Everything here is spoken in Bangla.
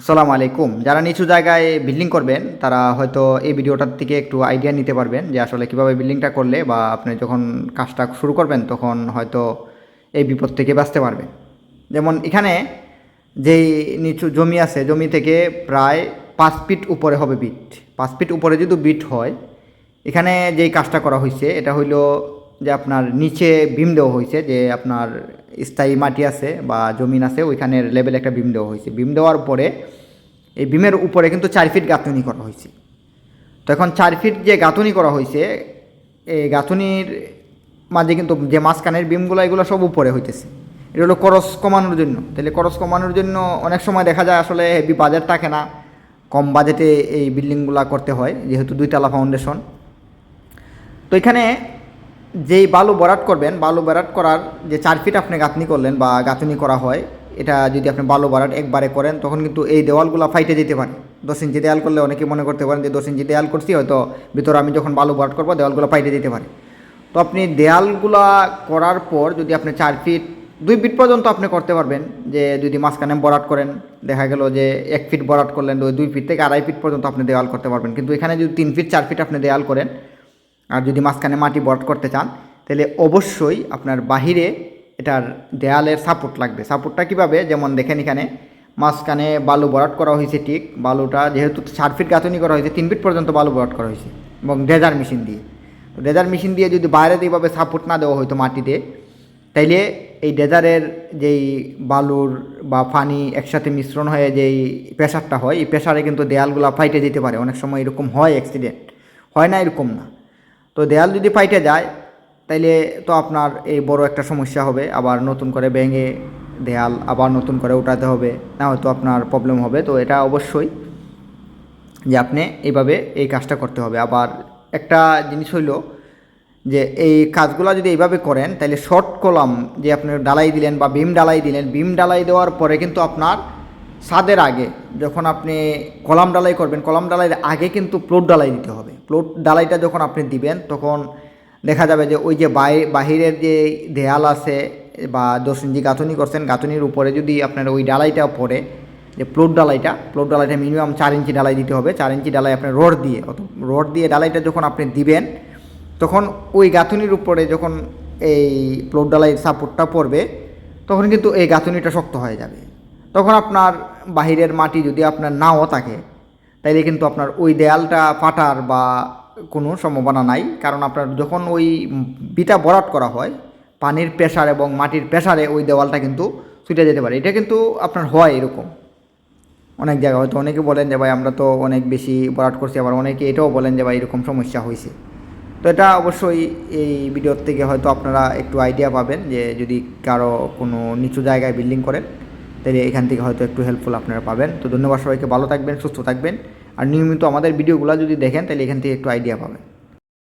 আসসালামু আলাইকুম। যারা নিচু জায়গায় বিল্ডিং করবেন, তারা হয়তো এই ভিডিওটার থেকে একটু আইডিয়া নিতে পারবেন যে আসলে কীভাবে বিল্ডিংটা করলে বা আপনি যখন কাজটা শুরু করবেন, তখন হয়তো এই বিপদ থেকে বাঁচতে পারবেন। যেমন এখানে যেই নিচু জমি আছে, জমি থেকে প্রায় পাঁচ ফিট উপরে হবে বিট পাঁচ ফিট উপরে যদি বিট হয়, এখানে যেই কাজটা করা হয়েছে এটা হইল যে আপনার নিচে বিম দেওয়া হয়েছে, যে আপনার স্থায়ী মাটি আছে বা জমিন আছে ওইখানের লেভেলে একটা বিম দেওয়া হয়েছে। বিম দেওয়ার পরে এই বিমের উপরে কিন্তু চার ফিট গাঁথনি করা হয়েছে। তো এখন চার ফিট যে গাঁথনি করা হয়েছে, এই গাঁথনির মাঝে কিন্তু যে মাঝখানের বিমগুলো, এগুলো সব উপরে হইতেছে। এটা হলো খরচ কমানোর জন্য। তাহলে খরচ কমানোর জন্য অনেক সময় দেখা যায় আসলে হেভি বাজেট থাকে না। কম বাজেটে এই বিল্ডিংগুলো করতে হয়, যেহেতু দুইতলা ফাউন্ডেশন তো এখানে যেই বালু বরাট করবেন, বালু বরাট করার যে চার ফিট আপনি গাঁথনি করলেন বা গাঁথনি করা হয়, এটা যদি আপনি বালু বরাট একবারে করেন, তখন কিন্তু এই দেওয়ালগুলো ফাইটে যেতে পারে। দশ ইঞ্চি দেয়াল করলে অনেকে মনে করতে পারেন যে দশ ইঞ্চি দেয়াল করছি, হয়তো ভিতরে আমি যখন বালু বরাট করব, দেওয়ালগুলো ফাইটে যেতে পারে। তো আপনি দেয়ালগুলা করার পর যদি আপনি চার ফিট, দুই ফিট পর্যন্ত আপনি করতে পারবেন, যে যদি মাঝখানে বরাট করেন, দেখা গেল যে এক ফিট বরাট করলেন, ওই দুই ফিট থেকে আড়াই ফিট পর্যন্ত আপনি দেওয়াল করতে পারবেন। কিন্তু এখানে যদি তিন ফিট, চার ফিট আপনি দেওয়াল করেন আর যদি মাঝখানে মাটি বরাট করতে চান, তাহলে অবশ্যই আপনার বাহিরে এটার দেয়ালের সাপোর্ট লাগবে। সাপোর্টটা কীভাবে? যেমন দেখেন এখানে, মাঝখানে বালু বরাট করা হয়েছে ঠিক। বালুটা যেহেতু চার ফিট গাঁথনি করা হয়েছে, তিন ফিট পর্যন্ত বালু বরাট করা হয়েছে এবং ড্রেজার মেশিন দিয়ে। তো ড্রেজার মেশিন দিয়ে যদি বাইরে এইভাবে সাপোর্ট না দেওয়া হয়তো মাটিতে, তাইলে এই ডেজারের যেই বালুর বা পানি একসাথে মিশ্রণ হয়ে যেই প্রেশারটা হয়, এই প্রেশারে কিন্তু দেয়ালগুলো ফাইটে যেতে পারে। অনেক সময় এরকম হয় অ্যাক্সিডেন্ট হয় না এরকম না। তো দেয়াল যদি ফাইটে যায়, তাইলে তো আপনার এই বড় একটা সমস্যা হবে। আবার নতুন করে ভেঙে দেয়াল আবার নতুন করে উঠাতে হবে, না হয়তো আপনার প্রবলেম হবে। তো এটা অবশ্যই যে আপনি এইভাবে এই কাজটা করতে হবে। আবার একটা জিনিস হইল যে এই কাজগুলো যদি এইভাবে করেন তাহলে শর্ট কলাম যে আপনি ডালাই দিলেন বা বিম ডালাই দিলেন বিম ডালাই দেওয়ার পরে কিন্তু আপনার ছাদের আগে যখন আপনি কলাম ডালাই করবেন, কলাম ডালাইয়ের আগে কিন্তু প্লট ডালাই দিতে হবে। প্লট ডালাইটা যখন আপনি দিবেন, তখন দেখা যাবে যে ওই যে বাহিরের যে দেয়াল আছে বা দশ ইঞ্চি গাঁথনি করছেন, গাঁথনির উপরে যদি আপনার ওই ডালাইটা পড়ে, যে প্লট ডালাইটা প্লট ডালাইটা মিনিমাম চার ইঞ্চি ডালাই দিতে হবে। চার ইঞ্চি ডালাই আপনার রড দিয়ে অত রড দিয়ে ডালাইটা যখন আপনি দিবেন, তখন ওই গাঁথনির উপরে যখন এই প্লট ডালাইয়ের সাপোর্টটা পড়বে, তখন কিন্তু এই গাঁথনিটা শক্ত হয়ে যাবে। তখন আপনার বাহিরের মাটি যদি আপনার নাও থাকে, তাইলে কিন্তু আপনার ওই দেয়ালটা ফাটার বা কোনো সম্ভাবনা নাই। কারণ আপনার যখন ওই বিটা বরাট করা হয়, পানির প্রেশার এবং মাটির প্রেশারে ওই দেওয়ালটা কিন্তু ছুটে যেতে পারে। এটা কিন্তু আপনার হয় এরকম। অনেক জায়গায় হয়তো অনেকে বলেন যে, ভাই, আমরা তো অনেক বেশি বরাট করছি। আবার অনেকে এটাও বলেন যে, ভাই, এরকম সমস্যা হয়েছে তো এটা অবশ্যই এই ভিডিওর থেকে হয়তো আপনারা একটু আইডিয়া পাবেন যে, যদি কারও কোনো নিচু জায়গায় বিল্ডিং করেন তাহলে এখান থেকে হয়তো একটু হেল্পফুল আপনারা পাবেন। তো ধন্যবাদ সবাইকে, ভালো থাকবেন, সুস্থ থাকবেন। আর নিয়মিত আমাদের ভিডিওগুলো যদি দেখেন, তাহলে এখান থেকে একটু আইডিয়া পাবেন।